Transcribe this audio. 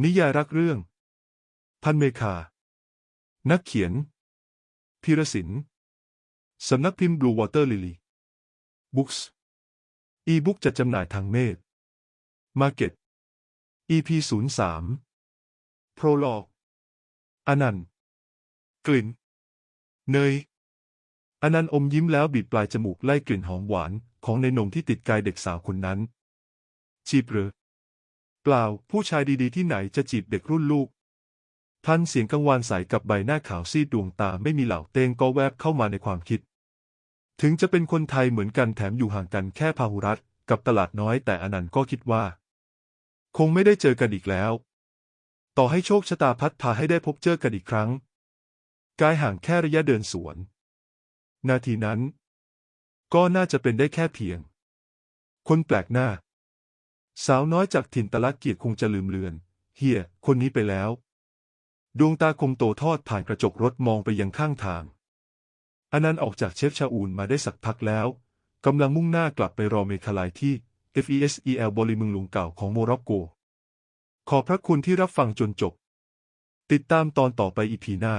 นิยายรักเรื่อง พันเมคา นักเขียน พีรศินสำนักพิมพ์ Blue Water Lily Books อีบุ๊กจัดจำหน่ายทางเมธ Market EP 03 Prologue อนันต์ กลิ่น เนย อนันต์อมยิ้มแล้วบีบปลายจมูกไล่กลิ่นหอมหวานของในนมที่ติดกายเด็กสาวคนนั้นจีบหรือ เปล่า ผู้ชายดีๆที่ไหนจะจีบเด็กรุ่นลูกพลันเสียงกังวานใสกับใบหน้าขาวซีดดวงตาไม่มีเหล่าเตงก็แวบเข้ามาในความคิด ถึงจะเป็นคนไทยเหมือนกันแถมอยู่ห่างกันแค่พาหุรัตกับตลาดน้อยแต่อนันต์ก็คิดว่า คงไม่ได้เจอกันอีกแล้ว ต่อให้โชคชะตาพัดพาให้ได้พบเจอกันอีกครั้ง กายห่างแค่ระยะเดินสวน นาทีนั้น ก็น่าจะเป็นได้แค่เพียง คนแปลกหน้า สาวน้อยจากถิ่นตะลักเกียรติคงจะลืมเลือน เฮีย คนนี้ไปแล้ว ดวงตาคมโตทอดผ่านกระจกรถมองไปยังข้างทางอนันต์ออกจากเชฟชาอูนมาได้สักพักแล้วกำลังมุ่งหน้ากลับไปรอเมคาลายที่ FESEL บริเมืองหลวงเก่าของโมร็อกโก ขอพระคุณที่รับฟังจนจบ ติดตามตอนต่อไปอีพีหน้า